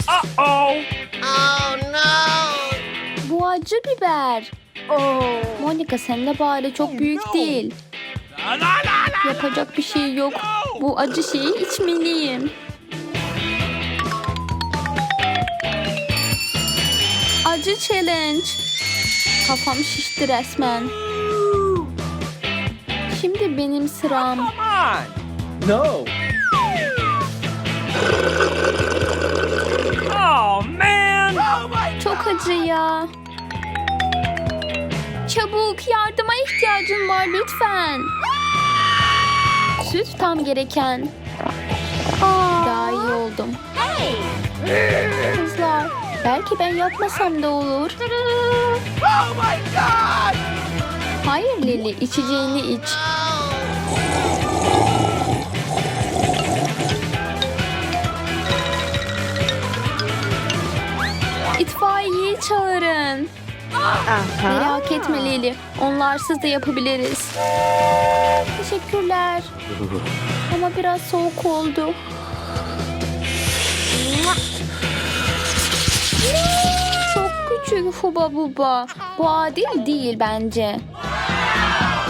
Uh-oh. Bu acı biber. Monika sen de bari çok büyük değil. La la la la. Yapacak bir şey yok. Bu acı şeyi içmeliyim. Acı challenge. Kafam şişti resmen. Şimdi benim sıram. Come on. No. Oh man. Oh my. Çok acı ya. Çabuk yardıma ihtiyacım var lütfen. Süt tam gereken. Daha iyi oldum. Kızlar belki ben yapmasam da olur. Oh my god. Hayır Lili içeceğini iç. İtfaiyeyi çağırın. Merak etme Lili. Onlarsız da yapabiliriz. Teşekkürler. Ama biraz soğuk oldu. Çok küçük Huba Buba. Bu adil değil bence.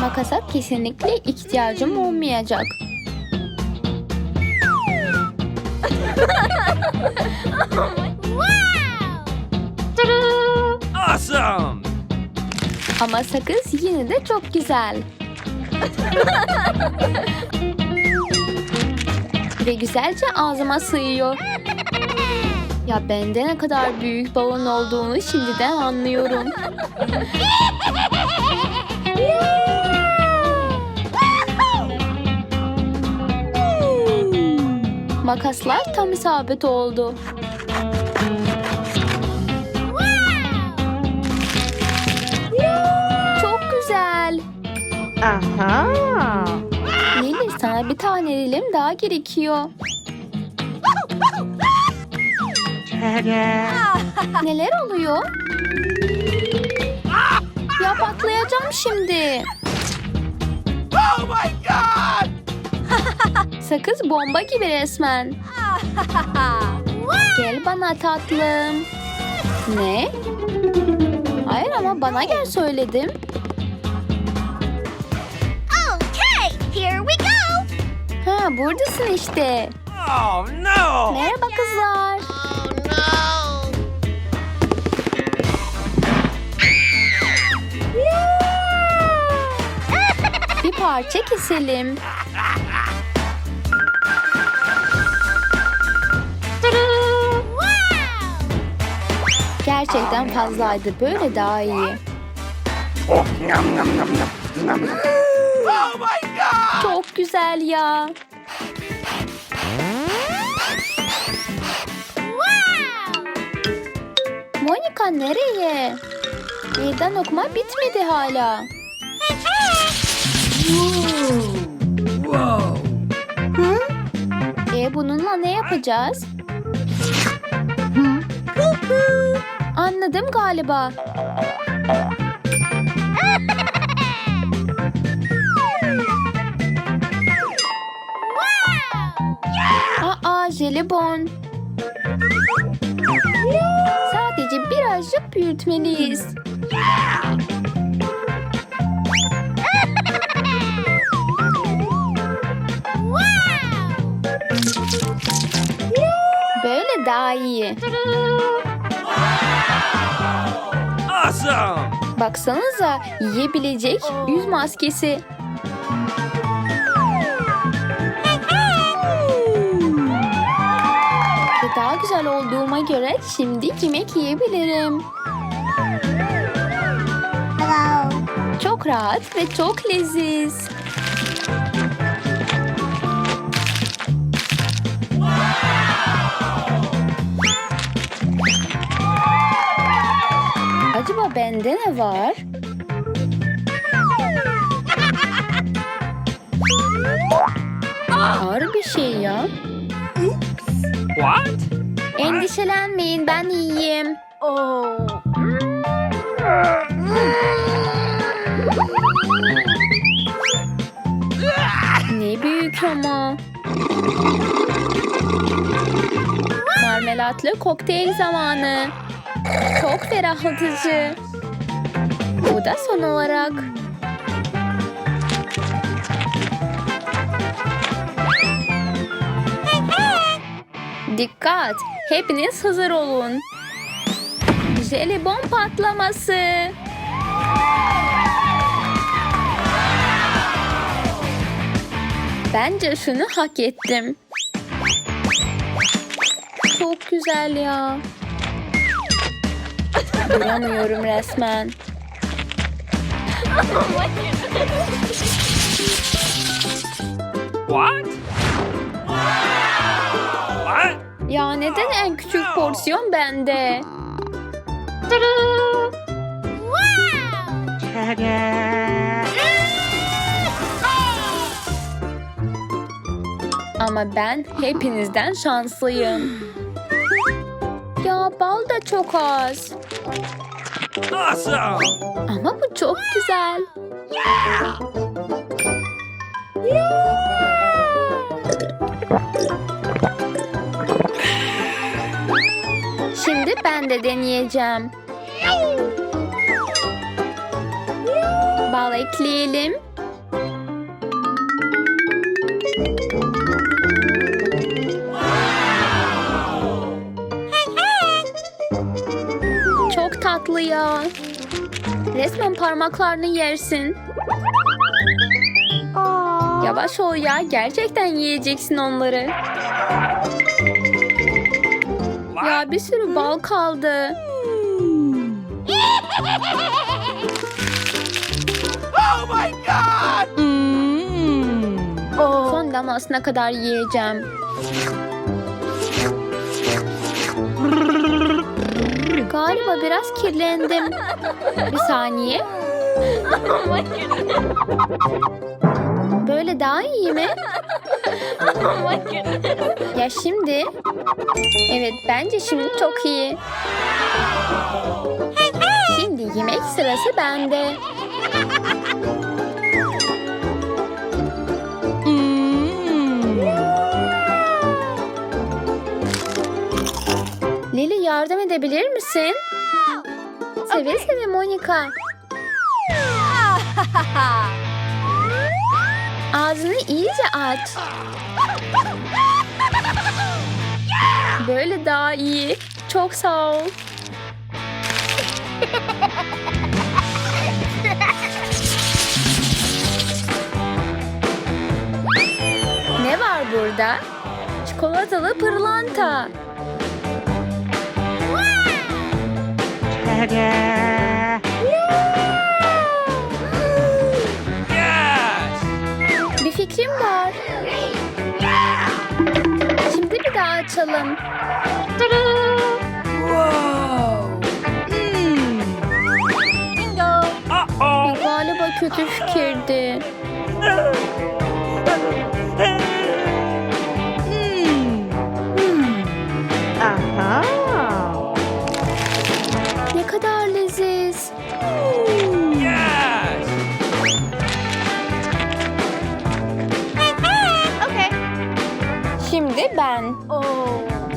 Makasa kesinlikle ihtiyacım olmayacak. Awesome. Ama sakız yine de çok güzel. Ve güzelce ağzıma sığıyor. Ya bende ne kadar büyük balon olduğunu şimdiden anlıyorum. Makaslar tam isabet oldu. Aha. Lili sana bir tane dilim daha gerekiyor. Neler oluyor? Ya patlayacağım şimdi. Oh my god. Sakız bomba gibi resmen. Gel bana tatlım. Ne? Hayır ama bana gel söyledim. Buradasın işte. Oh no. Merhaba kızlar. Bir parça keselim. Gerçekten fazlaydı. Böyle daha iyi. Oh my god. Çok güzel ya. Monika nereye? Meydan okuma bitmedi hala. Whoa. E bununla ne yapacağız? Anladım galiba. Aa jelibon. Büyütmeliyiz. Böyle daha iyi. Awesome. Baksanıza yiyebilecek yüz maskesi. Ve daha güzel olduğuma göre şimdi yemek yiyebilirim. Çok rahat ve çok leziz. Acaba bende ne var? Ağır bir şey ya. What? Endişelenmeyin ben iyiyim. Ne ama. Marmelatlı kokteyl zamanı. Çok ferahlatıcı. Bu da son olarak. Dikkat! Hepiniz hazır olun. Jelibon patlaması. Bence şunu hak ettim. Çok güzel ya. Duramıyorum resmen. What? What? Ya neden en küçük porsiyon bende? Ama ben hepinizden şanslıyım. Ya bal da çok az. Awesome! Ama bu çok güzel. Şimdi ben de deneyeceğim. Bal ekleyelim. Ya. Resmen parmaklarını yersin. Yavaş ol ya. Gerçekten yiyeceksin onları. Ya bir sürü bal kaldı. Oh my god! Son damlasına kadar yiyeceğim. Galiba biraz kirlendim. Bir saniye. Böyle daha iyi mi? Ya şimdi? Evet bence şimdi çok iyi. Şimdi yemek sırası bende. Lili yardım edebilir misin? Seve seve Monika. Ağzını iyice aç. Böyle daha iyi. Çok sağ ol. Ne var burada? Çikolatalı pırlanta. Yes! Bir fikrim var. Şimdi bir daha açalım. Whoa! Uh-oh! Galiba kötü fikirdi. Ben.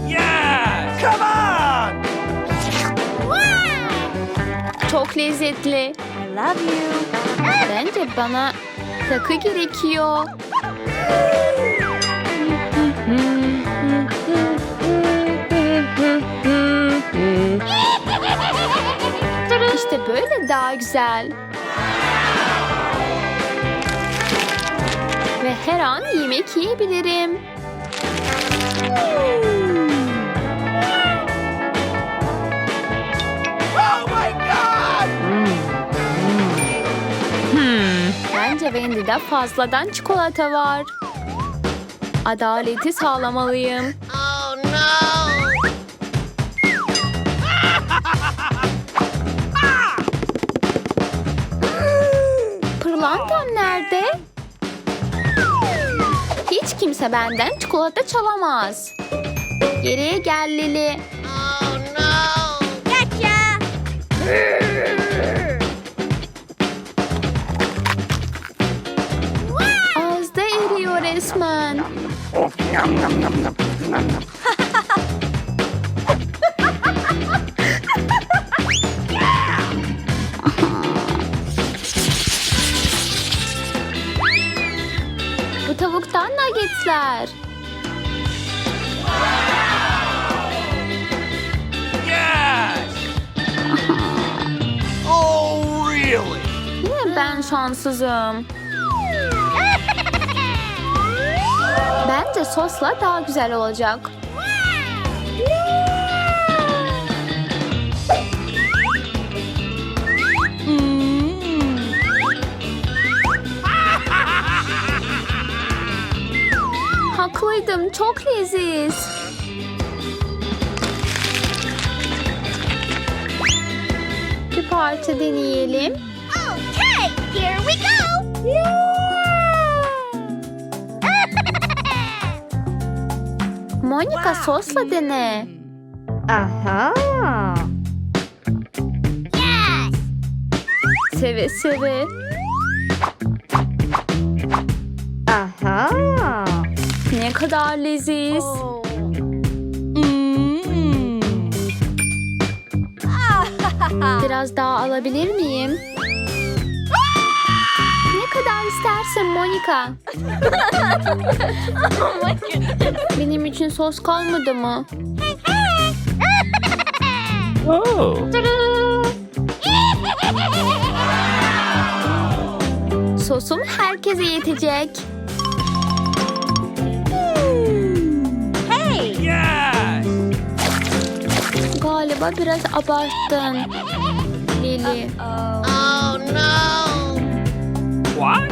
Yes! Come on! Çok lezzetli. Love you. Bence bana takı gerekiyor. İşte böyle daha güzel. Ve her an yemek yiyebilirim. Bence Wendy'de fazladan çikolata var. Adaleti sağlamalıyım. Hiç kimse benden çikolata çalamaz. Geriye gel Lili. Oh no! Gotcha! Ağızda eriyor resmen. Yes! oh, really? Yine ben şanssızım. Bence sosla daha güzel olacak. Haklıydım. Çok leziz. Bir parça deneyelim. Okay, here we go. Monika sosla dene. Uh-huh. yes. Seve seve. Kadar leziz. Biraz daha alabilir miyim? Ne kadar istersen Monika. Benim için sos kalmadı mı? Oh. Sosum herkese yetecek. Galiba biraz abarttın. Lili. Oh no. What?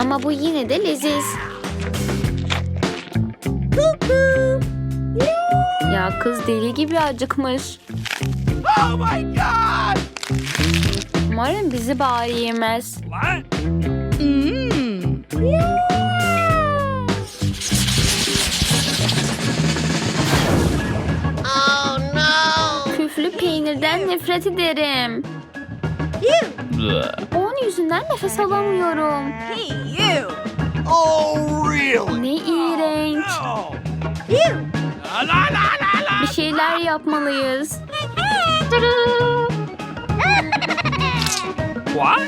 Ama bu yine de leziz. Ya kız deli gibi acıkmış. Oh my god! Umarım bizi bari yemez. What? Oh nefret ederim. Bleh. Onun yüzünden nefes alamıyorum. Oh, really? Ne iğrenç. No. La la la la la. Bir şeyler yapmalıyız. What?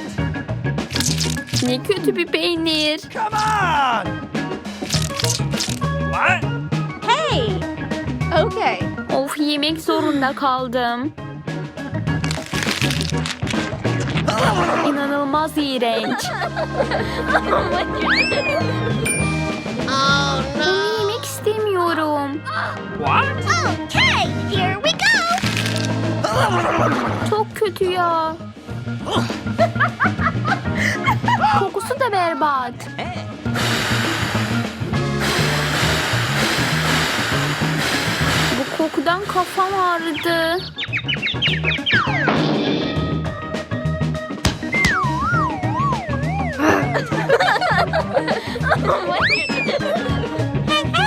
Ne kötü bir peynir. Come on! What? Okay. Of yemek zorunda kaldım. İğrenç. Oh Bunu no. yemek istemiyorum. What? Okay, here we go. Çok kötü ya. Kokusu da berbat. Bu kokudan kafam ağrıdı.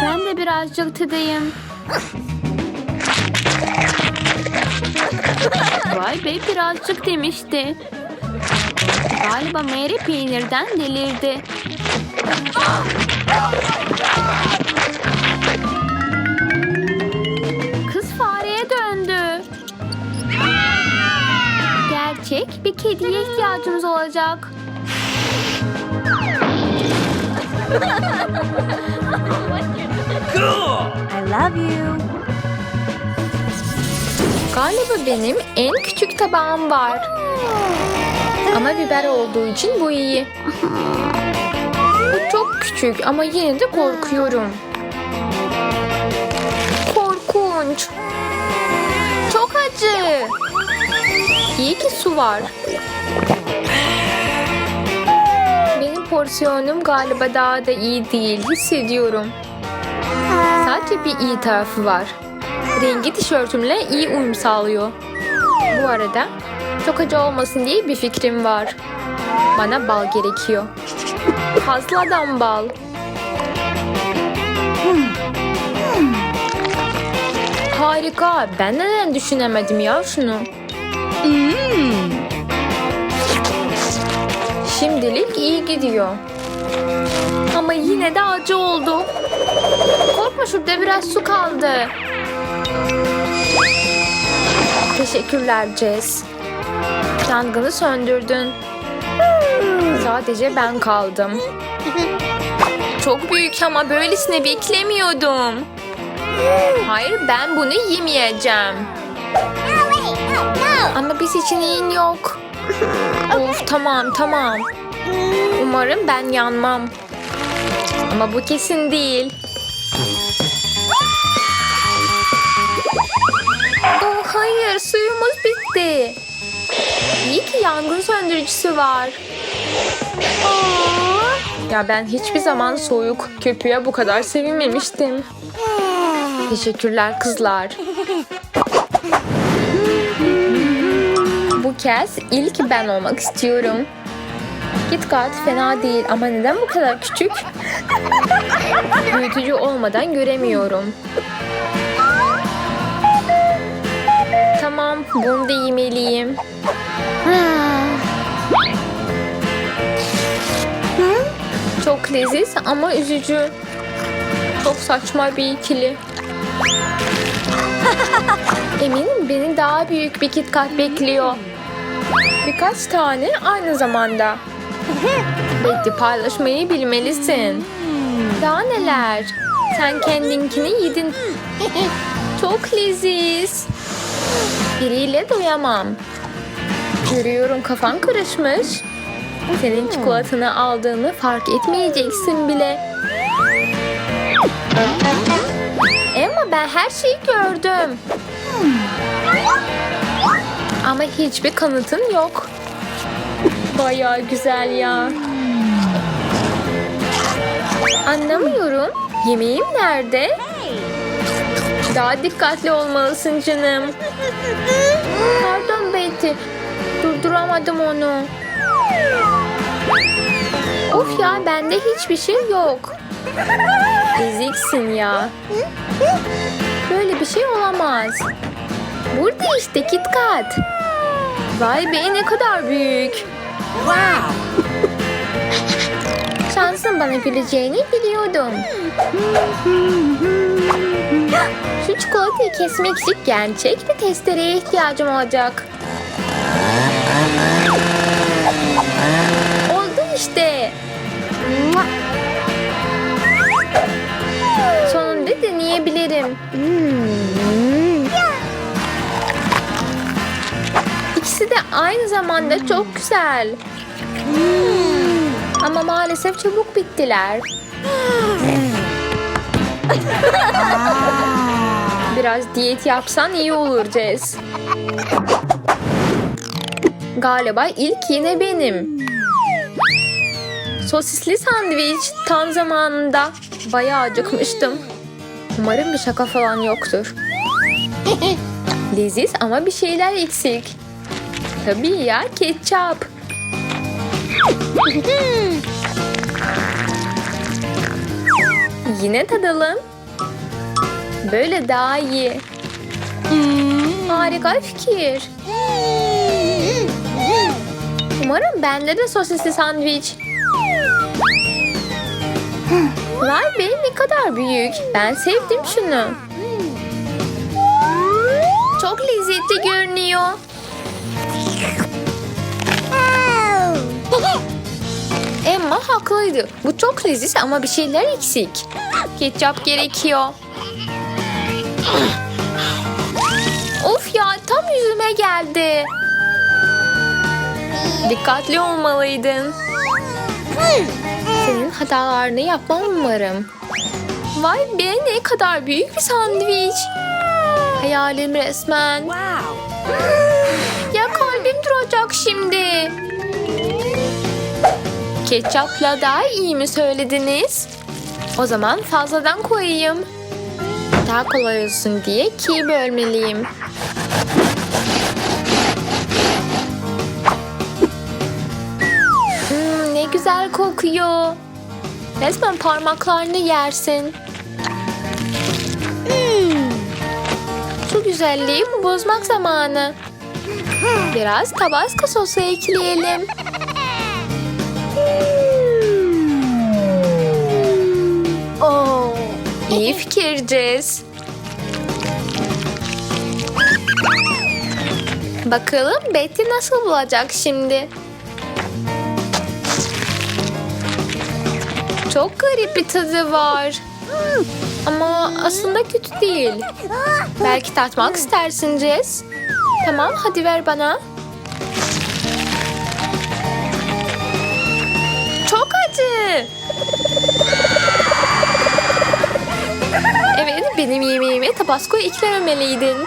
Ben de birazcık tadayım. Vay be birazcık demişti. Galiba Mary peynirden delirdi. Kız fareye döndü. Gerçek bir kediye ihtiyacımız olacak. Cool! I love you. Galiba benim en küçük tabağım var. Ama biber olduğu için bu iyi. Bu çok küçük ama yine de korkuyorum. Korkunç. Çok acı. İyi ki su var. Porsiyonum galiba daha da iyi değil. Hissediyorum. Sadece bir iyi tarafı var. Rengi tişörtümle iyi uyum sağlıyor. Bu arada çok acı olmasın diye bir fikrim var. Bana bal gerekiyor. Fazladan bal. Harika. Ben neden düşünemedim ya şunu? Şimdilik iyi gidiyor. Ama yine de acı oldu. Korkma şurada biraz su kaldı. Teşekkürler Jess. Yangını söndürdün. Sadece ben kaldım. Çok büyük ama böylesine beklemiyordum. Hayır ben bunu yemeyeceğim. Ama bir seçeneğin yok. Of tamam tamam. Umarım ben yanmam. Ama bu kesin değil. Oh hayır suyumuz bitti. İyi ki yangın söndürücüsü var. Ya ben hiçbir zaman soğuk köpüğe bu kadar sevinmemiştim. Teşekkürler kızlar. Kez ilk ben olmak istiyorum. KitKat fena değil ama neden bu kadar küçük? Büyütücü olmadan göremiyorum. Tamam, bunu da yemeliyim. Çok leziz ama üzücü. Çok saçma bir ikili. Eminim beni daha büyük bir KitKat bekliyor. Birkaç tane aynı zamanda. Betty paylaşmayı bilmelisin. Daha neler? Sen kendinkini yedin. Çok leziz. Biriyle doyamam. Görüyorum kafan karışmış. Senin çikolatanı aldığını fark etmeyeceksin bile. Ama ben her şeyi gördüm. Ama hiçbir kanıtın yok. Bayağı güzel ya. Anlamıyorum. Yemeğim nerede? Daha dikkatli olmalısın canım. Pardon Betty. Durduramadım onu. Of ya bende hiçbir şey yok. Eziksin ya. Böyle bir şey olamaz. Burada işte KitKat. Vay be ne kadar büyük. Şansın bana güleceğini biliyordum. Şu çikolatayı kesmek için gerçek bir testereye ihtiyacım olacak. Oldu işte. Sonunda deneyebilirim. İkisi de aynı zamanda çok güzel. Ama maalesef çabuk bittiler. Biraz diyet yapsan iyi olur Jess. Galiba ilk yine benim. Sosisli sandviç tam zamanında. Bayağı acıkmıştım. Umarım bir şaka falan yoktur. Leziz ama bir şeyler eksik. Tabii ya ketçap. Yine tadalım. Böyle daha iyi. Harika fikir. Umarım bende de sosisli sandviç. Vay be ne kadar büyük. Ben sevdim şunu. Çok lezzetli görünüyor. Emma haklıydı. Bu çok leziz ama bir şeyler eksik. Ketçap gerekiyor. Of ya tam yüzüme geldi. Dikkatli olmalıydın. Senin hatalarını yapmam umarım. Vay be ne kadar büyük bir sandviç. Hayalim resmen. Ya kalbim duracak şimdi. Ketçapla daha iyi mi söylediniz? O zaman fazladan koyayım. Daha kolay olsun diye ki bölmeliyim. Hmm, ne güzel kokuyor. Resmen parmaklarını yersin. Hmm. Şu güzelliği bozmak zamanı. Biraz tabasco sosu ekleyelim. İyi fikirciz. Bakalım Betty nasıl bulacak şimdi? Çok garip bir tadı var. Ama aslında kötü değil. Belki tatmak istersin Jess. Tamam hadi ver bana. Benim yemeğime tabasco eklememeliydin.